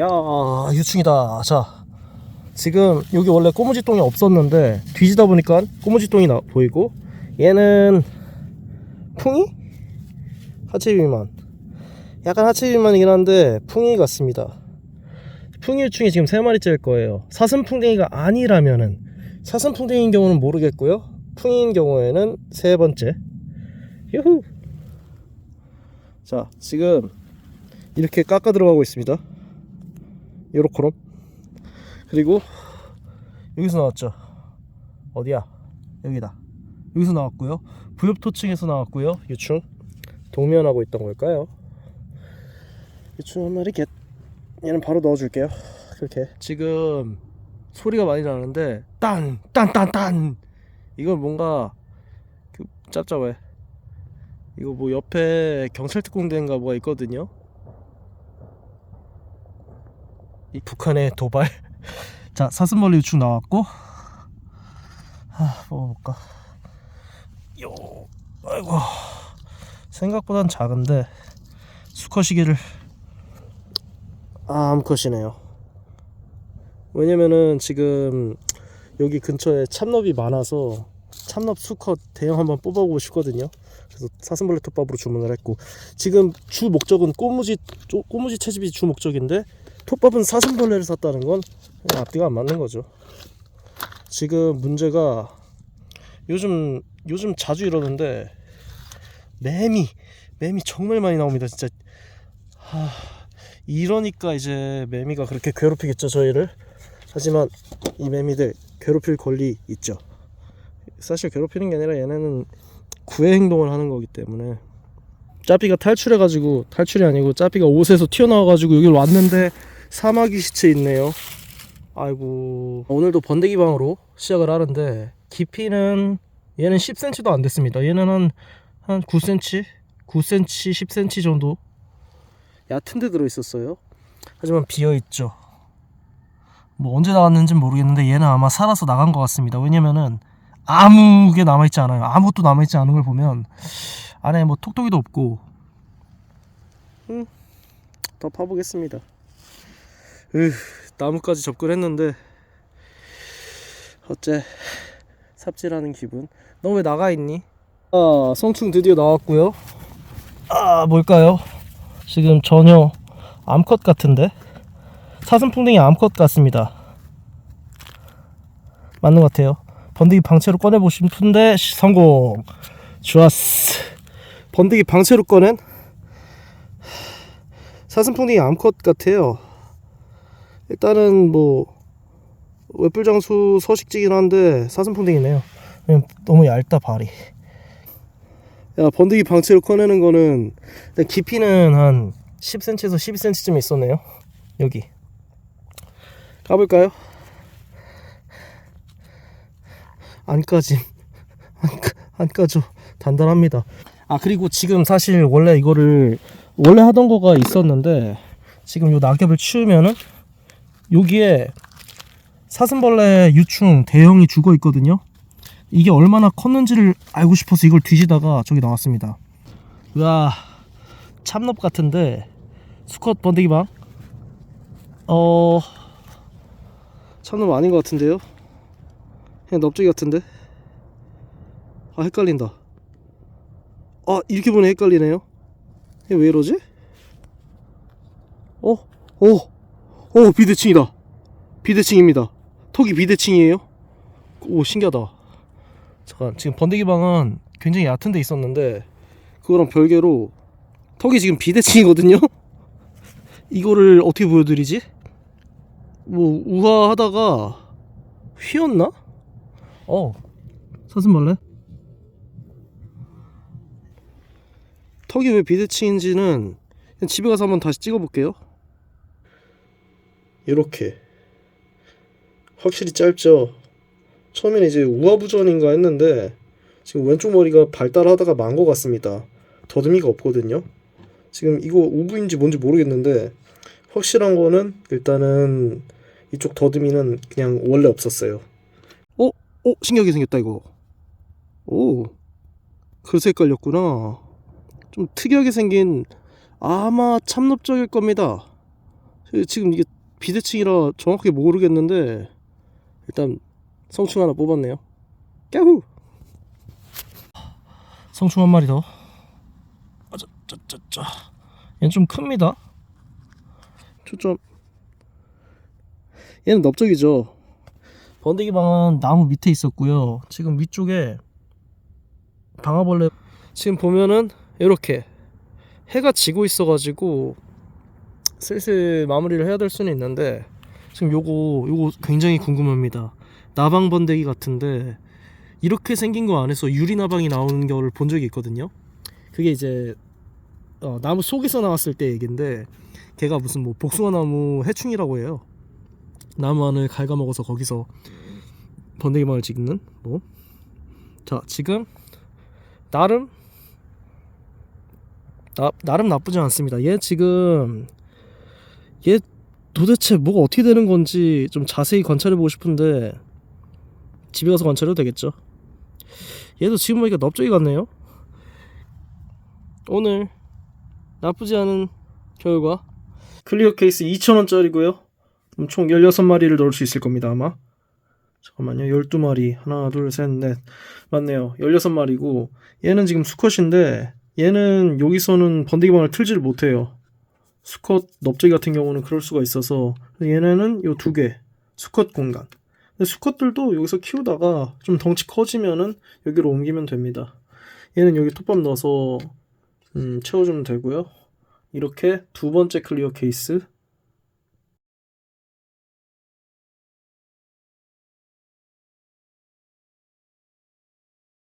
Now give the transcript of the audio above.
야 유충이다. 자 지금 여기 원래 꼬무지 똥이 없었는데 뒤지다 보니까 꼬무지 똥이 나, 보이고 얘는 풍이? 하체 비만. 약간 하체 비만이긴 한데 풍이 같습니다. 풍이 유충이 지금 세 마리째일 거예요. 사슴풍뎅이가 아니라면은 사슴풍뎅이인 경우는 모르겠고요. 풍이인 경우에는 세 번째. 유후! 자 지금 이렇게 깎아 들어가고 있습니다 요렇게럼 그리고 여기서 나왔죠. 어디야? 여기다. 여기서 나왔고요. 부엽토층에서 나왔고요. 유충. 동면하고 있던 걸까요? 유충 한 마리 겟. 얘는 바로 넣어줄게요. 그렇게. 지금 소리가 많이 나는데 딴 딴 딴딴. 이건 뭔가 그 짭짭해. 이거 뭐 옆에 경찰특공대인가 뭐가 있거든요 이 북한의 도발. 자 사슴벌레 유충 나왔고. 하 먹어볼까? 요. 아이고. 생각보단 작은데 수컷이기를 아 암컷이네요. 왜냐면은 지금 여기 근처에 참럽이 많아서 참럽 수컷 대형 한번 뽑아보고 싶거든요. 그래서 사슴벌레 톱밥으로 주문을 했고. 지금 주 목적은 꼬무지 쪼- 꼬무지 채집이 주 목적인데 톱밥은 사슴벌레를 샀다는 건 앞뒤가 안 맞는 거죠. 지금 문제가 요즘 요즘 자주 이러는데 매미 매미 정말 많이 나옵니다. 진짜 하, 이러니까 이제 매미가 그렇게 괴롭히겠죠 저희를. 하지만 이 매미들 괴롭힐 권리 있죠. 사실 괴롭히는 게 아니라 얘네는 구애 행동을 하는 거기 때문에 짜피가 탈출해가지고 탈출이 아니고 짜피가 옷에서 튀어나와가지고 여기 왔는데 사마귀 시체 있네요. 아이고 오늘도 번데기 방으로 시작을 하는데 깊이는 얘는 10cm도 안 됐습니다. 얘는 한, 한 9cm, 9cm, 10cm 정도 얕은 데 들어있었어요. 하지만 비어있죠. 뭐 언제 나갔는지는 모르겠는데 얘는 아마 살아서 나간 것 같습니다. 왜냐면은 아무 게 남아있지 않아요. 아무것도 남아있지 않은 걸 보면 안에 뭐 톡톡이도 없고 음, 더 파보겠습니다. 으, 나무까지 접근했는데 어째 삽질하는 기분. 너 왜 나가 있니? 아, 성충 드디어 나왔고요. 아, 뭘까요? 지금 전혀 암컷 같은데 사슴풍뎅이 암컷 같습니다. 맞는 것 같아요. 번데기 방채로 꺼내보고 싶은데 시- 성공. 좋았어. 번데기 방채로 꺼낸 사슴풍뎅이 암컷 같아요. 일단은 뭐 웹불장수 서식지긴 한데 사슴풍뎅이네요. 너무 얇다 발이. 야 번데기 방채로 꺼내는 거는 깊이는 한 10cm에서 12cm쯤 있었네요. 여기 가볼까요? 안 까짐 안, 까- 안 까져 단단합니다. 아 그리고 지금 사실 원래 이거를 원래 하던 거가 있었는데 지금 요 낙엽을 치우면은 여기에 사슴벌레 유충 대형이 죽어 있거든요. 이게 얼마나 컸는지를 알고 싶어서 이걸 뒤지다가 저기 나왔습니다. 우와 참럽 같은데 수컷 번데기방 어 참럽 아닌 것 같은데요? 그냥 넙죽이 같은데 아 헷갈린다 아 이렇게 보니 헷갈리네요 왜 이러지? 어? 어? 어 비대칭이다. 비대칭입니다. 턱이 비대칭이에요? 오 신기하다. 잠깐 지금 번데기 방은 굉장히 얕은 데 있었는데 그거랑 별개로 턱이 지금 비대칭이거든요? 이거를 어떻게 보여드리지? 뭐 우아하다가 휘었나? 어. 사슴벌레? 턱이 왜 비대칭인지는 집에 가서 한번 다시 찍어볼게요 이렇게. 확실히 짧죠? 처음에는 이제 우아부전인가 했는데 지금 왼쪽 머리가 발달하다가 만 것 같습니다. 더듬이가 없거든요. 지금 이거 우부인지 뭔지 모르겠는데 확실한 거는 일단은 이쪽 더듬이는 그냥 원래 없었어요. 어? 어? 신기하게 생겼다 이거. 오. 그래서 헷갈렸구나. 좀 특이하게 생긴 아마 참납적일 겁니다. 지금 이게 비대칭이라 정확하게 모르겠는데 일단 성충 하나 뽑았네요. 까후. 성충 한 마리 더. 아자자자자. 얘는 좀 큽니다. 초점. 얘는 넓적이죠. 번데기 방은 나무 밑에 있었고요. 지금 위쪽에 방아벌레 지금 보면은 이렇게 해가 지고 있어가지고 슬슬 마무리를 해야 될 수는 있는데 지금 요거 요거 굉장히 궁금합니다. 나방 번데기 같은데 이렇게 생긴 거 안에서 유리 나방이 나오는 거를 본 적이 있거든요. 그게 이제 어, 나무 속에서 나왔을 때 얘긴데 걔가 무슨 뭐 복숭아 나무 해충이라고 해요. 나무 안을 갉아먹어서 거기서 번데기망을 찍는 뭐. 자 지금 나름 나, 나름 나쁘지 않습니다. 얘 지금 얘 도대체 뭐가 어떻게 되는 건지 좀 자세히 관찰해 보고 싶은데 집에 가서 관찰해도 되겠죠. 얘도 지금 보니까 넓적이 같네요. 오늘 나쁘지 않은 결과 클리어 케이스 2,000원짜리고요. 총 16마리를 넣을 수 있을 겁니다, 아마. 잠깐만요. 12마리. 하나, 둘, 셋, 넷. 맞네요. 16마리고 얘는 지금 수컷인데 얘는 여기서는 번데기방을 틀지를 못해요. 수컷 넙제기 같은 경우는 그럴 수가 있어서 얘네는 요 두 개 수컷 공간. 수컷들도 여기서 키우다가 좀 덩치 커지면은 여기로 옮기면 됩니다. 얘는 여기 톱밥 넣어서 음, 채워주면 되고요. 이렇게 두 번째 클리어 케이스